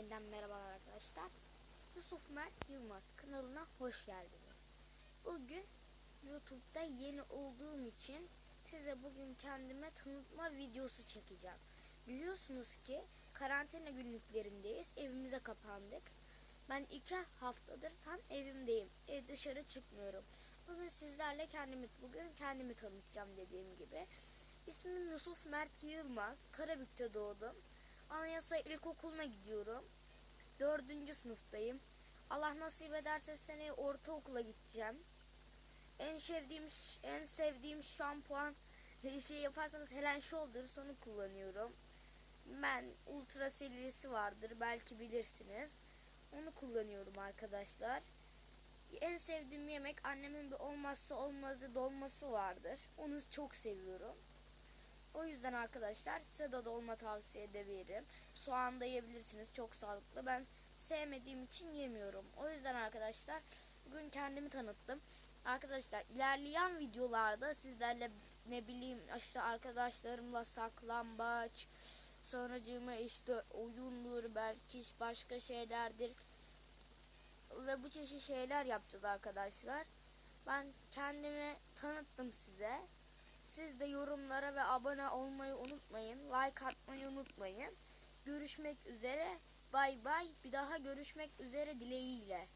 yeniden merhabalar arkadaşlar. Yusuf Mert Yılmaz kanalına hoş geldiniz. Bugün YouTube'da yeni olduğum için size bugün kendime tanıtma videosu çekeceğim. Biliyorsunuz ki karantina günlüklerindeyiz. Evimize kapandık. Ben iki haftadır tam evimdeyim. Ev dışarı çıkmıyorum. Bugün sizlerle kendimi bugün kendimi tanıtacağım dediğim gibi. İsmim Yusuf Mert Yılmaz. Karabük'te doğdum. Anayasa İlkokulu'na gidiyorum. Dördüncü sınıftayım. Allah nasip ederse seneye ortaokula gideceğim. En sevdiğim en sevdiğim şampuan şey yaparsanız Helen Shoulders onu kullanıyorum. Ben Ultra serisi vardır belki bilirsiniz. Onu kullanıyorum arkadaşlar. En sevdiğim yemek annemin bir olmazsa olmazı dolması vardır. Onu çok seviyorum. O yüzden arkadaşlar size de dolma tavsiye edebilirim. Soğan da yiyebilirsiniz. Çok sağlıklı. Ben sevmediğim için yemiyorum. O yüzden arkadaşlar bugün kendimi tanıttım. Arkadaşlar ilerleyen videolarda sizlerle ne bileyim işte arkadaşlarımla saklambaç sonracığıma işte oyundur belki başka şeylerdir ve bu çeşit şeyler yapacağız arkadaşlar. Ben kendimi tanıttım size. Siz de yorumlara ve abone olmayı unutmayın. Like atmayı unutmayın. Görüşmek üzere. Bay bay. Bir daha görüşmek üzere dileğiyle.